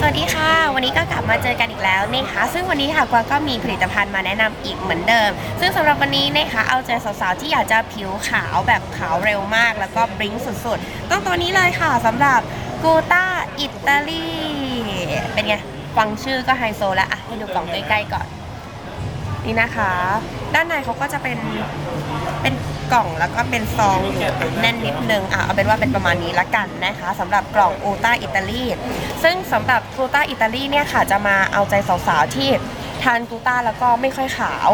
สวัสดีค่ะ วันนี้ก็กลับมาเจอกันอีกแล้วนะคะซึ่งวันนี้ค่ะกวางก็มีผลิตภัณฑ์มาแนะนำอีกเหมือนเดิม ซึ่งสำหรับวันนี้นะคะเอาใจสาวๆที่อยากจะผิวขาวแบบขาวเร็วมาก แล้วก็บลิงสุดๆต้องตัวนี้เลยค่ะสำหรับกูต้าอิตาลีเป็นไง ฟังชื่อก็ไฮโซแล้วอะให้ดูกล่องใกล้ๆก่อน นี่นะคะ ด้านในเขาก็จะเป็นเป็นกล่องแล้วก็เป็นซองอยู่แน่นนิดนึงอะเอาเป็นว่าเป็นประมาณนี้ละกันนะคะสำหรับกล่องอูต้าอิตาลีซึ่งสำหรับอูต้าอิตาลีเนี่ยค่ะจะมาเอาใจสาวๆที่านกูต้าแล้วก็ไม่ค่อยขาว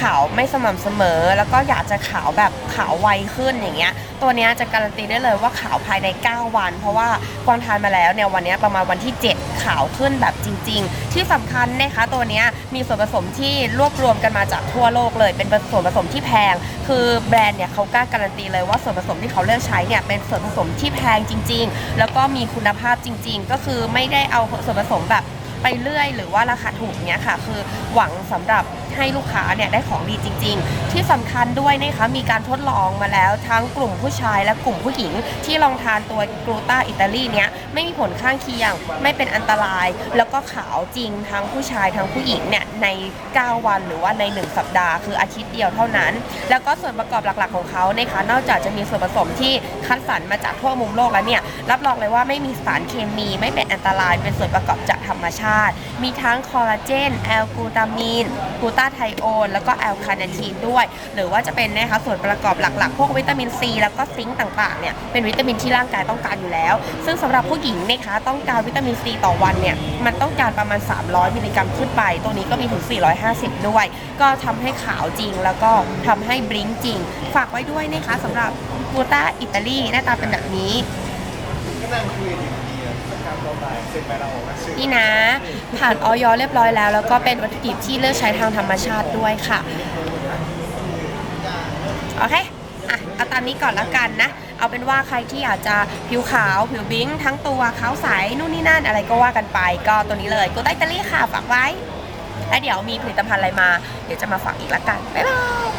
ขาวไม่สม่ำเสมอ แล้วก็อยากจะขาวแบบขาวไวขึ้นอย่างเงี้ย ตัวเนี้ยจะการันตีได้เลยว่าขาวภายใน 9 วัน เพราะว่ากวางทานมาแล้วเนี่ยวันเนี้ยประมาณวันที่ 7 ขาวขึ้นแบบจริง ๆ ที่สำคัญนะคะตัวเนี้ยมีส่วนผสมที่รวบรวมกันมาจากทั่วโลกเลย เป็นส่วนผสมที่แพง คือแบรนด์เนี่ยเขากล้าการันตีเลยว่าส่วนผสมที่เขาเลือกใช้เนี่ยเป็นส่วนผสมที่แพงจริง ๆ แล้วก็มีคุณภาพจริง ๆ ก็คือไม่ได้เอาส่วนผสมแบบ ไปเรื่อย หรือว่าราคาถูกเนี้ยค่ะ คือหวังสำหรับให้ลูกค้าเนี่ยได้ของดีจริง ๆ ที่สำคัญด้วยนะคะมีการทดลองมาแล้วทั้งกลุ่มผู้ชายและกลุ่มผู้หญิง ที่ลองทานตัวกลูตาอิตาลีเนี้ยไม่มีผลข้างเคียง ไม่เป็นอันตราย แล้วก็ขาวจริงทั้งผู้ชายทั้งผู้หญิงเนี่ยใน 9 วันหรือว่าใน 1 สัปดาห์คืออาทิตย์เดียวเท่านั้น แล้วก็ส่วนประกอบหลักๆของเขานะคะนอกจากจะมีส่วนผสมที่คัดสรรมาจากทั่วมุมโลกแล้วเนี่ยรับรองเลยว่าไม่มีสารเคมีไม่เป็นอันตรายเป็นส่วนประกอบจากธรรมชาติมีทั้งคอลลาเจน แอลกูตามีน กูตาไทโอน แล้วก็แอลคาเนทีนด้วย หรือว่าจะเป็นนะคะส่วนประกอบหลักๆ พวกวิตามินซีแล้วก็ซิงค์ต่างๆ เนี่ย เป็นวิตามินที่ร่างกายต้องการอยู่แล้ว ซึ่งสำหรับผู้หญิงนะคะต้องการวิตามินซีต่อวันเนี่ย มันต้องการประมาณ 300 มิลลิกรัมขึ้นไป ตัวนี้ก็มีถึง 450 ด้วย ก็ทำให้ขาวจริง แล้วก็ทำให้บลิงจริง ฝากไว้ด้วยนะคะสำหรับกูตาอิตาลีหน้าตาเป็นแบบนี้ก็นั่งคุย กันอยู่ดีอะสักการตอนบ่ายเสร็จไปเราออกมาซื้อนี่นะ ผ่านออยเรียบร้อยแล้ว แล้วก็เป็นวัตถุดิบที่เลือกใช้ทางธรรมชาติด้วยค่ะ โอเค อะ เอาตามนี้ก่อนละกันนะ เอาเป็นว่าใครที่อยากจะผิวขาว ผิวบิ้ง ทั้งตัวขาวใส นู่นนี่นั่นอะไรก็ว่ากันไป ก็ตัวนี้เลยกูไตอิตาลีค่ะ ฝากไว้ แล้วเดี๋ยวมีผลิตภัณฑ์อะไรมา เดี๋ยวจะมาฝากอีกละกัน บ๊ายบาย